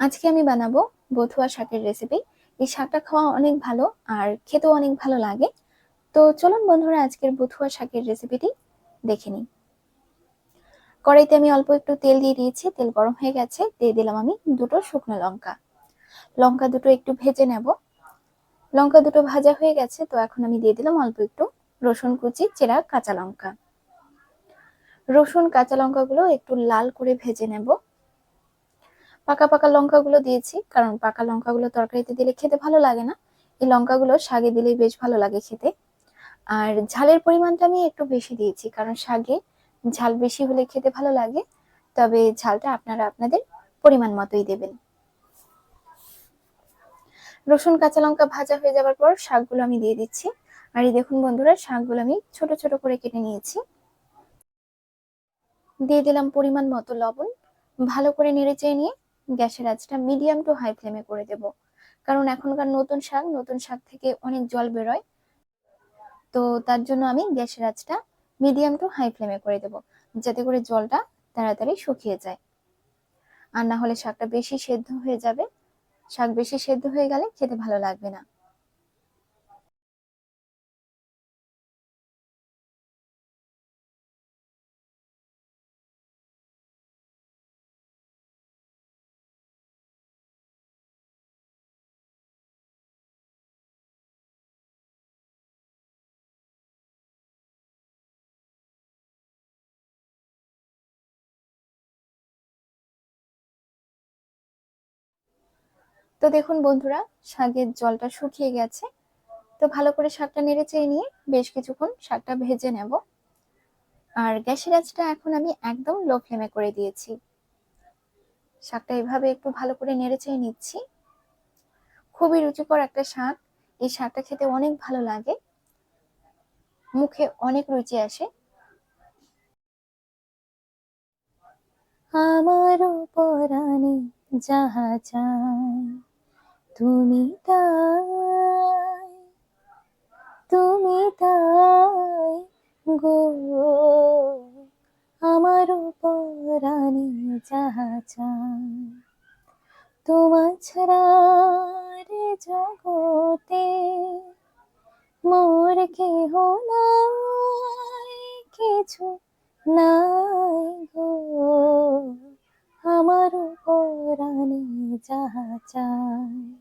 আজকে আমি বানাবো বথুয়া শাকের রেসিপি এই শাকটা খাওয়া অনেক ভালো আর খেতেও অনেক ভালো লাগে। তো চলুন বন্ধুরা, আজকের বথুয়া শাকের রেসিপিটি দেখে নিই। কড়াইতে আমি অল্প একটু তেল দিয়ে দিয়েছি, তেল গরম হয়ে গেছে। দিয়ে দিলাম আমি দুটো শুকনো লঙ্কা। লঙ্কা দুটো একটু ভেজে নেব। লঙ্কা দুটো ভাজা হয়ে গেছে, তো এখন আমি দিয়ে দিলাম অল্প একটু রসুন কুচি, চেরা কাঁচা লঙ্কা। রসুন, কাঁচা লঙ্কাগুলো একটু লাল করে ভেজে নেব। পাকা পাকা লঙ্কাগুলো দিয়েছি, কারণ পাকা লঙ্কাগুলো তরকারিতে দিলে খেতে ভালো লাগে না। এই লঙ্কাগুলো শাগে দিলেই বেশ ভালো লাগে খেতে। আর ঝালের পরিমাণটা আমি একটু বেশি দিয়েছি, কারণ শাগে ঝাল বেশি হলে খেতে ভালো লাগে। তবে ঝালটা আপনারা আপনাদের পরিমাণ মতোই দেবেন। রসুন, কাঁচা লঙ্কা ভাজা হয়ে যাওয়ার পর শাকগুলো আমি দিয়ে দিচ্ছি। আর এই দেখুন বন্ধুরা, শাকগুলো আমি ছোট ছোট করে কেটে নিয়েছি। দিয়ে দিলাম পরিমাণ মতো লবণ। ভালো করে নেড়ে চেয়ে নিয়ে গ্যাসের আঁচটা মিডিয়াম টু হাই ফ্লেমে করে দেব। কারণ এখনকার নতুন শাক নতুন শাক থেকে অনেক জল বেরোয়। তো তার জন্য আমি গ্যাসের আঁচটা মিডিয়াম টু হাই ফ্লেমে করে দেব, যাতে করে জলটা তাড়াতাড়ি শুকিয়ে যায়। আর না হলে শাকটা বেশি সেদ্ধ হয়ে যাবে। শাক বেশি সেদ্ধ হয়ে গেলে খেতে ভালো লাগবে না। তো দেখুন বন্ধুরা, শাকের জলটা শুকিয়ে গেছে। তো ভালো করে শাকটা নেড়ে চেয়ে নিয়ে বেশ কিছুক্ষণ শাকটা ভেজে নেব। আর গ্যাসের আঁচটা এখন আমি একদম লো ফ্লেমে করে দিয়েছি। শাকটা এভাবে একটু ভালো করে নেড়ে চেয়ে নিচ্ছি। খুবই রুচিকর একটা শাক। এই শাকটা খেতে অনেক ভালো লাগে। মুখে অনেক রুচি আসে। আমার পরাণে যাহা চাই তুমি তাই তুমি তাই গো। আমার পরাণে যাহা চাই, তোমার ছাড়া রে জগতে মোর কেহ নাই, কিছু নাই গো। আমার পরাণে যাহা চাই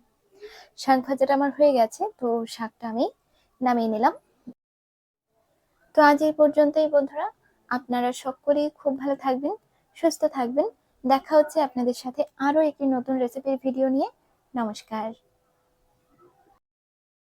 শাক ভাজাটা আমার হয়ে গেছে, তো শাকটা আমি নামিয়ে নিলাম। তো আজ এই পর্যন্তই বন্ধুরা। আপনারা সকলেই খুব ভালো থাকবেন, সুস্থ থাকবেন। দেখা হচ্ছে আপনাদের সাথে আরও একটি নতুন রেসিপির ভিডিও নিয়ে। নমস্কার।